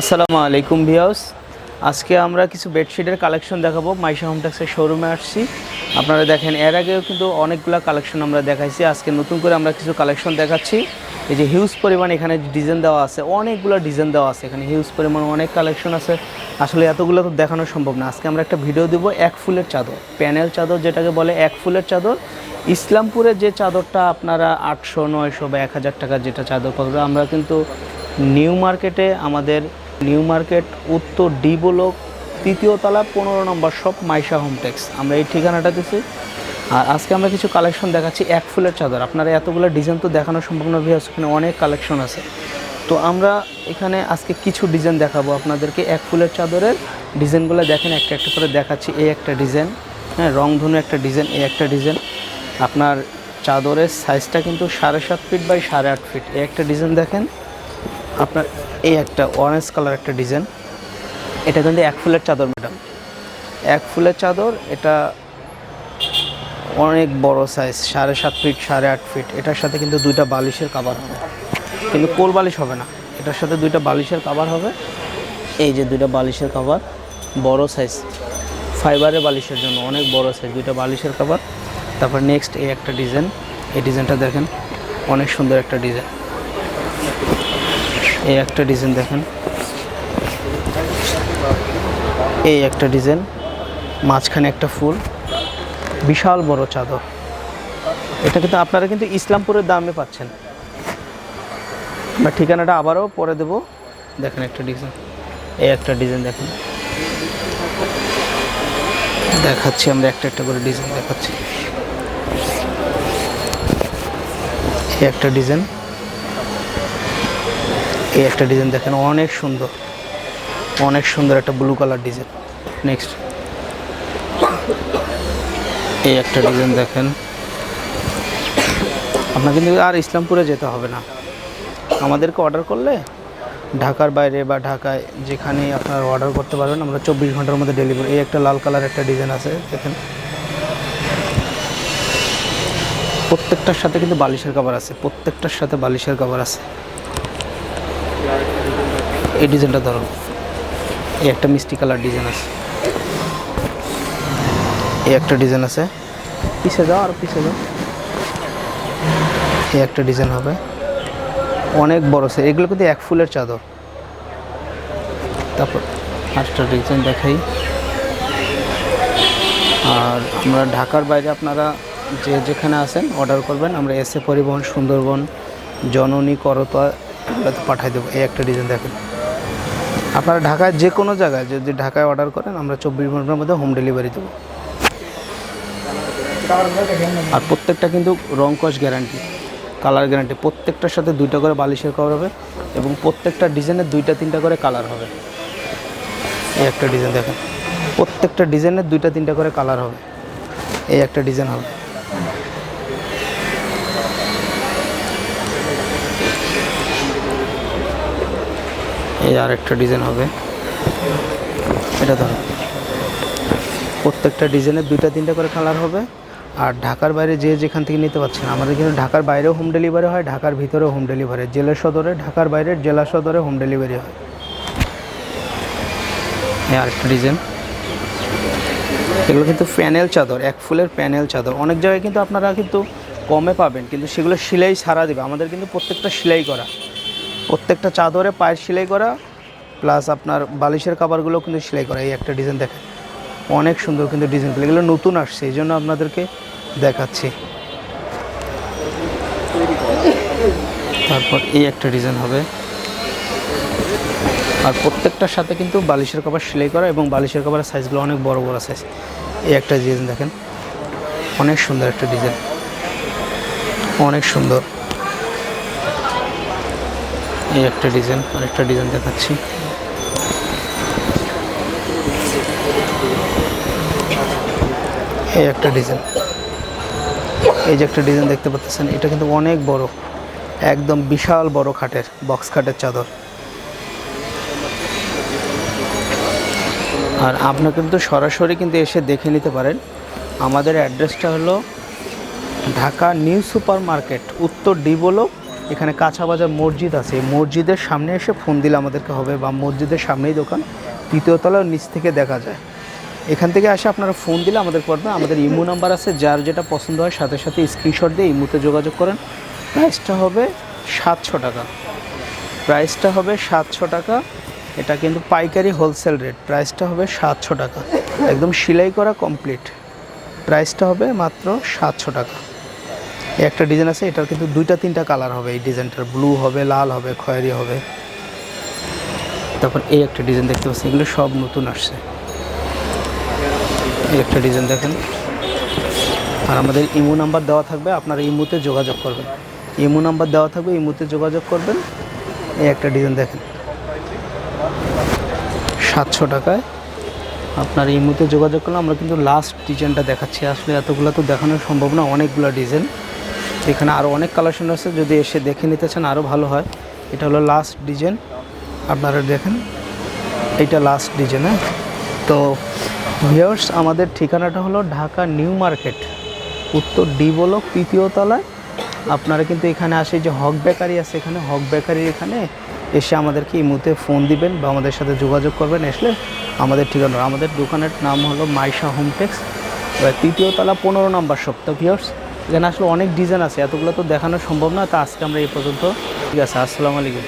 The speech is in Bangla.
আসসালামু আলাইকুম ভিউয়ার্স। আজকে আমরা কিছু বেডশিটের কালেকশন দেখাবো। মাইশা হোমটেক্সের শোরুমে আসছি। আপনারা দেখেন, এর আগেও কিন্তু অনেকগুলো কালেকশন আমরা দেখাইছি। আজকে নতুন করে আমরা কিছু কালেকশন দেখাচ্ছি। এই যে হিউজ পরিমাণ এখানে ডিজাইন দেওয়া আছে, অনেকগুলো ডিজাইন দেওয়া আছে। এখানে হিউজ পরিমাণ অনেক কালেকশন আছে। আসলে এতগুলো তো দেখানো সম্ভব না। আজকে আমরা একটা ভিডিও দেব এক ফুলের চাদর, প্যানেল চাদর যেটাকে বলে এক ফুলের চাদর। ইসলামপুরের যে চাদরটা আপনারা আটশো, নয়শো বা এক হাজার টাকার যেটা চাদর পাবে, আমরা কিন্তু নিউ মার্কেটে আমাদের নিউ মার্কেট, উত্তর ডি ব্লক, তৃতীয় তলা, পনেরো নম্বর শপ, মাইশা হোমটেক্স আমরা এই ঠিকানাটা দিছি। আর আজকে আমরা কিছু কালেকশন দেখাচ্ছি, এক ফুলের চাদর। আপনারা এতগুলো ডিজাইন তো দেখানো সম্ভব না ভিউয়ার্স এখানে অনেক কালেকশন আছে। তো আমরা এখানে আজকে কিছু ডিজাইন দেখাবো আপনাদেরকে। এক ফুলের চাদরের ডিজাইনগুলো দেখেন, একটা একটা করে দেখাচ্ছি, এই একটা ডিজাইন। হ্যাঁ রংধনু একটা ডিজাইন, এই একটা ডিজাইন। আপনার চাদরের সাইজটা কিন্তু সাড়ে সাত ফিট বাই সাড়ে আট ফিট এই একটা ডিজাইন দেখেন। আপনার এই একটা অরেঞ্জ কালার একটা ডিজাইন এটা কিন্তু এক ফুলের চাদর ম্যাডাম এক ফুলের চাদর, এটা অনেক বড় সাইজ সাড়ে সাত ফিট সাড়ে আট ফিট এটার সাথে কিন্তু দুইটা বালিশের কাভার হবে। কিন্তু কোল বালিশ হবে না। এটার সাথে দুইটা বালিশের কাভার হবে। এই যে দুইটা বালিশের কাভার বড় সাইজ ফাইবারের বালিশের জন্য অনেক বড় সাইজ দুইটা বালিশের কাভার তারপর নেক্সট এই একটা ডিজাইন এই ডিজাইনটা দেখেন, অনেক সুন্দর একটা ডিজাইন এই একটা ডিজাইন দেখেন। এই একটা ডিজাইন, মাঝখানে একটা ফুল, বিশাল বড় চাদর। এটা কিন্তু আপনারা কিন্তু ইসলামপুরের দামে পাচ্ছেন। আমরা ঠিকানাটা আবারও পরে দেবো। দেখেন একটা ডিজাইন, এই একটা ডিজাইন দেখেন। দেখাচ্ছি, আমরা একটা একটা করে ডিজাইন দেখাচ্ছি। একটা ডিজাইন। এই একটা ডিজাইন দেখেন, অনেক সুন্দর। অনেক সুন্দর একটা ব্লু কালার ডিজাইন। নেক্সট এই একটা ডিজাইন দেখেন। আপনার কিন্তু আর ইসলামপুরে যেতে হবে না। আমাদেরকে অর্ডার করলে ঢাকার বাইরে বা ঢাকায় যেখানে আপনারা অর্ডার করতে পারবেন, আমরা চব্বিশ ঘণ্টার মধ্যে ডেলিভারি এই একটা লাল কালার একটা ডিজাইন আছে, দেখেন। প্রত্যেকটার সাথে কিন্তু বালিশের কভার আছে, প্রত্যেকটার সাথে বালিশের কভার আছে। এই ডিজাইনটা ধরুন এই একটা মিষ্টি কালার ডিজাইন আছে। এই একটা ডিজাইন আছে। পিছে যাও আর পিছে যাও। এই একটা ডিজাইন হবে। অনেক বড় সে এগুলো কিন্তু এক ফুলের চাদর। তারপর আটটা ডিজাইন দেখাই। আর আমরা ঢাকার বাইরে আপনারা যে যেখানে আছেন অর্ডার করবেন। আমরা এসে পরিবহন সুন্দরবন জননী করতা পাঠিয়ে দেবো। এই একটা ডিজাইন দেখেন। আপনারা ঢাকায় যে কোনো জায়গায় যদি ঢাকায় অর্ডার করেন, আমরা চব্বিশ ঘণ্টার মধ্যে হোম ডেলিভারি দেবো। আর প্রত্যেকটা কিন্তু রং কস গ্যারান্টি কালার গ্যারান্টি প্রত্যেকটার সাথে দুইটা করে বালিশের কভার হবে এবং প্রত্যেকটা ডিজাইনের দুইটা, তিনটা করে কালার হবে। এই একটা ডিজাইন দেখেন, প্রত্যেকটা ডিজাইনের দুইটা, তিনটা করে কালার হবে। এই একটা ডিজাইন হবে। এই আর একটা ডিজাইন হবে। এটা ধরো। প্রত্যেকটা ডিজাইনের দুইটা, তিনটা করে কালার হবে। আর ঢাকার বাইরে যে যেখান থেকে নিতে পারছেন, আমাদের কিন্তু ঢাকার বাইরেও হোম ডেলিভারি হয়, ঢাকার ভিতরেও হোম ডেলিভারি জেলা সদরে, ঢাকার বাইরে জেলা সদরে হোম ডেলিভারি হয়। এই আরেকটা ডিজাইন। এগুলো কিন্তু প্যানেল চাদর, এক ফুলের প্যানেল চাদর। অনেক জায়গায় কিন্তু আপনারা কিন্তু কমে পাবেন, কিন্তু সেগুলো সেলাই সারা দেবে। আমাদের কিন্তু প্রত্যেকটা সেলাই করা। প্রত্যেকটা চাদরে পায়ের সেলাই করা প্লাস আপনার বালিশের কাবারগুলো কিন্তু সেলাই করা, এই একটা ডিজাইন দেখেন। অনেক সুন্দর কিন্তু ডিজাইনগুলো এগুলো নতুন আসছে, এই জন্য আপনাদেরকে দেখাচ্ছি। তারপর এই একটা ডিজাইন হবে। আর প্রত্যেকটার সাথে কিন্তু বালিশের কভার সেলাই করা এবং বালিশের কভারের সাইজগুলো অনেক বড় বড় সাইজ এই একটা ডিজাইন দেখেন। অনেক সুন্দর একটা ডিজাইন অনেক সুন্দর। এই একটা ডিজাইন আর একটা ডিজাইন দেখাচ্ছি। এই একটা ডিজাইন। এই যে একটা ডিজাইন দেখতে পাচ্ছেন, এটা কিন্তু অনেক বড়, একদম বিশাল বড় খাটের, বক্স খাটের চাদর। আর আপনার কিন্তু সরাসরি কিন্তু এসে দেখে নিতে পারেন। আমাদের অ্যাড্রেসটা হলো ঢাকা নিউ সুপার মার্কেট উত্তর ডি এখানে কাঁচা বাজার মসজিদ আছে। মসজিদের সামনে এসে ফোন দিলে আমাদেরকে হবে বা মসজিদের সামনেই দোকান, তৃতীয় তলার নিচ থেকে দেখা যায়। এখান থেকে আসে আপনারা ফোন দিলে আমাদের করবেন আমাদের ইমো নাম্বার আছে, যার যেটা পছন্দ হয় সাথে সাথে স্ক্রিনশট দিয়ে ইমোতে যোগাযোগ করেন। প্রাইসটা হবে সাতশো টাকা। প্রাইসটা হবে সাতশো টাকা। এটা কিন্তু পাইকারি হোলসেল রেট প্রাইসটা হবে সাতশো টাকা। একদম সেলাই করা কমপ্লিট প্রাইসটা হবে মাত্র সাতশো টাকা। একটা ডিজাইন আছে এটার কিন্তু দুইটা, তিনটা কালার হবে। এই ডিজাইনটার ব্লু হবে, লাল হবে, খয়েরি হবে। তারপর এই একটা ডিজাইন দেখতে পাচ্ছি এগুলো সব নতুন আসছে। এই একটা ডিজাইন দেখেন। আর আমাদের ইমো নাম্বার দেওয়া থাকবে, আপনারা ইমোতে যোগাযোগ করবেন। ইমো নাম্বার দেওয়া থাকবে, ইমোতে যোগাযোগ করবেন। এই একটা ডিজাইন দেখেন। সাতশো টাকায় আপনার ইমোতে যোগাযোগ করলে আমরা কিন্তু লাস্ট ডিজাইনটা দেখাচ্ছি। আসলে এতগুলো তো দেখানো সম্ভব না, অনেকগুলো ডিজাইন এখানে আরও অনেক কালেকশন আছে, যদি এসে দেখে নিতে চান আরও ভালো হয়। এটা হলো লাস্ট ডিজাইন আপনারা দেখেন, এটা লাস্ট ডিজাইন হ্যাঁ? তো ভিউয়ার্স আমাদের ঠিকানাটা হলো ঢাকা নিউ মার্কেট, উত্তর ডি ব্লক, তৃতীয় তলায়। আপনারা কিন্তু এখানে আসে যে হক বেকারি আছে এখানে, হক বেকারির এখানে এসে আমাদেরকে এই মুহূর্তে ফোন দিবেন বা আমাদের সাথে যোগাযোগ করবেন, আসলে আমাদের ঠিকানা আমাদের দোকানের নাম হলো মাইশা হোমটেক্স তৃতীয় তলা পনেরো নম্বর সপ্তাহ ভিউয়ার্স এখানে আসলে অনেক ডিজাইন আছে, এতগুলো তো দেখানো সম্ভব না, তা আজকে আমরা এই পর্যন্ত ঠিক আছে, আসসালামু আলাইকুম।